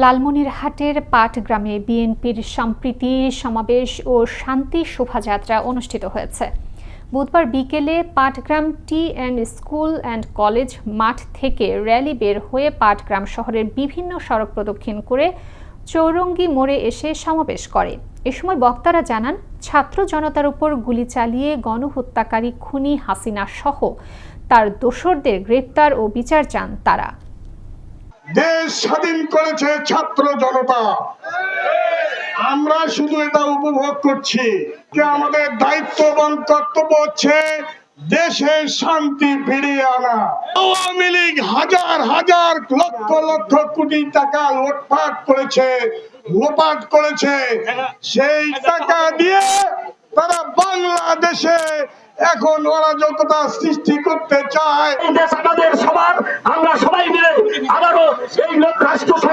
লালমনিরহাটের পাটগ্রামে বিএনপির সম্প্রীতি, সমাবেশ ও শান্তি শোভাযাত্রা অনুষ্ঠিত হয়েছে। বুধবার বিকেলে Patgram T and school and college মাঠ থেকে র্যালি বের হয়ে পাটগ্রাম শহরের বিভিন্ন সড়ক প্রদক্ষিণ করে চৌরঙ্গি মোড়ে এসে সমাবেশ করে। এ সময় বক্তারা জানান, ছাত্র জনতার উপর গুলি চালিয়ে গণহত্যাকারী খুনি হাসিনা সহ তার দোসরদের গ্রেপ্তার ও বিচার চান তারা। দেশ স্বাধীন করেছে ছাত্র জনতা। আমরা শুধু এটা উপভোগ করছি যে আমাদের দায়িত্ব এবং কর্তব্য হচ্ছে দেশে শান্তি ফিরিয়ে আনা। আওয়ামী লীগ হাজার হাজার লক্ষ লক্ষ কোটি টাকা লোটপাট করেছে লোপাট করেছে। সেই টাকা দিয়ে তারা বাংলাদেশে এখন অরাজকতা সৃষ্টি করতে চায়। সবার রাষ্ট্র সংস্কার